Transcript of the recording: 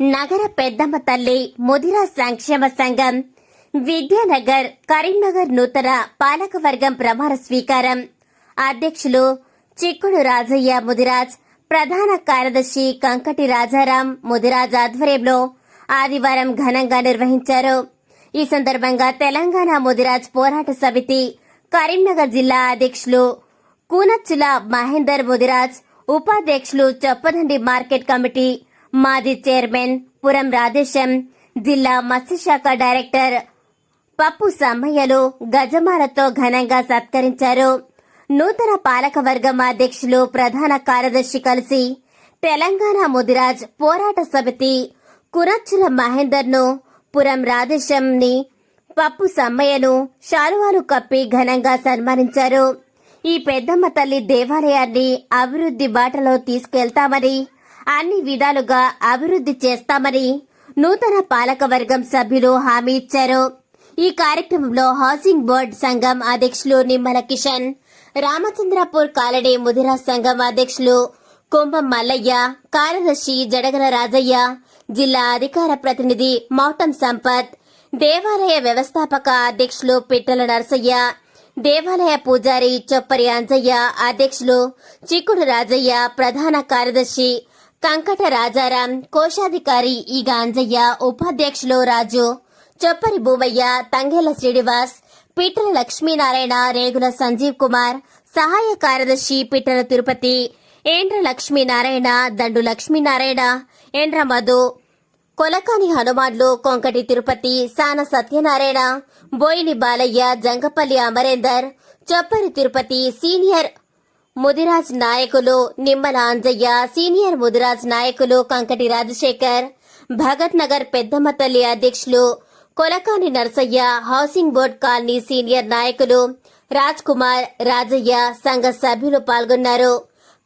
నగర పెద్దమ్మ తల్లి ముదిరా సంక్షేమ సంఘం విద్యానగర్ కరీంనగర్ నూతన పాలకవర్గం ప్రమాణ స్వీకారం. అధ్యక్షులు చిక్కుడు రాజయ్య ముదిరాజ్ ప్రధాన కార్యదర్శి కంకటి రాజారాం ముదిరాజ్ ఆధ్వర్యంలో ఆదివారం ఘనంగా నిర్వహించారు. ఈ సందర్భంగా తెలంగాణ ముదిరాజ్ పోరాట సమితి కరీంనగర్ జిల్లా అధ్యక్షులు కూనచ్చుల మహేందర్ ముదిరాజ్ ఉపాధ్యక్షులు చొప్పదండి మార్కెట్ కమిటీ మాజీ చైర్మన్ పురం రాధేశం జిల్లా మత్స్యశాఖ డైరెక్టర్ పప్పు సమ్మయ్యలు గజమాలతో ఘనంగా సత్కరించారు. నూతన పాలకవర్గం అధ్యక్షులు ప్రధాన కార్యదర్శి కలిసి తెలంగాణ ముదిరాజ్ పోరాట సమితి కురచ్చుల మహేందర్ను పురం రాధేశంని పప్పు సమ్మయ్యను శాలువాలు కప్పి ఘనంగా సన్మానించారు. ఈ పెద్దమ్మ తల్లి దేవాలయాన్ని అభివృద్ధి బాటలో తీసుకెళ్తామని అన్ని విధాలుగా అభివృద్ధి చేస్తామని నూతన పాలకవర్గం సభ్యులు హామీ ఇచ్చారు. ఈ కార్యక్రమంలో హౌసింగ్ బోర్డ్ సంఘం అధ్యక్షులు నిమ్మల కిషన్ రామచంద్రపూర్ కాలనీ ముదిరా సంఘం అధ్యక్షులు కుంభం మల్లయ్య కార్యదర్శి జడగల రాజయ్య జిల్లా అధికార ప్రతినిధి మౌటం సంపత్ దేవాలయ వ్యవస్థాపక అధ్యక్షులు పిట్టల నరసయ్య దేవాలయ పూజారి చొప్పరి అంజయ్య అధ్యక్షులు చిక్కుడు రాజయ్య ప్రధాన కార్యదర్శి కంకట రాజారాం కోశాధికారి ఈ గాంజయ్య ఉపాధ్యక్షులు రాజు చొప్పరి భూమయ్య తంగేల శ్రీనివాస్ పిట్టల లక్ష్మీనారాయణ రేగుల సంజీవ్ కుమార్ సహాయ కార్యదర్శి పిట్టల తిరుపతి ఏండ్ర లక్ష్మీనారాయణ దండు లక్ష్మీనారాయణ ఏండ్ర మధు కొలకాని హనుమాన్లు కొంకటి తిరుపతి సాన సత్యనారాయణ బోయిని బాలయ్య జంగపల్లి అమరేందర్ చొప్పరి తిరుపతి సీనియర్ ముదిరాజ్ నాయకులు నిమ్మల అంజయ్య సీనియర్ ముదిరాజ్ నాయకులు కంకటి రాజశేఖర్ భగత్ నగర్ పెద్దమ్మ తల్లి అధ్యక్షులు Kolakani Narsaiah housing board colony senior నాయకులు రాజ్ కుమార్ రాజయ్య సంఘ సభ్యులు పాల్గొన్నారు.